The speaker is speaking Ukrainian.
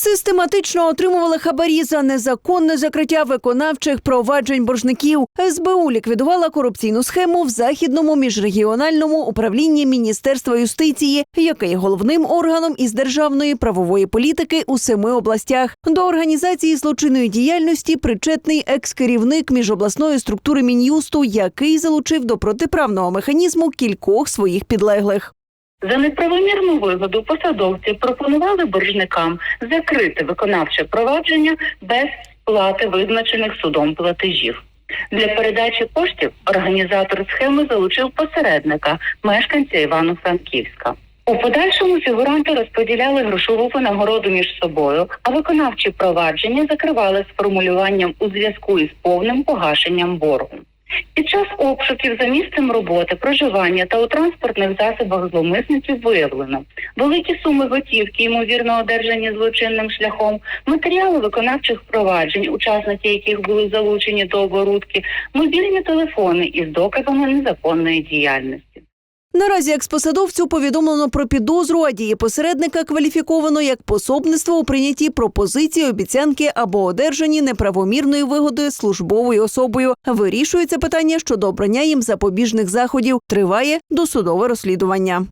Систематично отримували хабарі за незаконне закриття виконавчих проваджень боржників. СБУ ліквідувала корупційну схему в західному міжрегіональному управлінні Міністерства юстиції, яке є головним органом із державної правової політики у семи областях. До організації злочинної діяльності причетний екс-керівник міжобласної структури мін'юсту, який залучив до протиправного механізму кількох своїх підлеглих. За неправомірну вигоду посадовці пропонували боржникам закрити виконавче провадження без сплати визначених судом платежів. Для передачі коштів організатор схеми залучив посередника, мешканця Івано-Франківська. У подальшому фігуранти розподіляли грошову винагороду між собою, а виконавчі провадження закривали з формулюванням у зв'язку із повним погашенням боргу. Під час обшуків за місцем роботи, проживання та у транспортних засобах зловмисників виявлено великі суми готівки, ймовірно одержані злочинним шляхом, матеріали виконавчих проваджень, учасники яких були залучені до оборудки, мобільні телефони із доказами незаконної діяльності. Наразі експосадовцю повідомлено про підозру, а дії посередника кваліфіковано як пособництво у прийнятті пропозиції, обіцянки або одержанні неправомірної вигоди службовою особою. Вирішується питання щодо обрання їм запобіжних заходів. Триває досудове розслідування.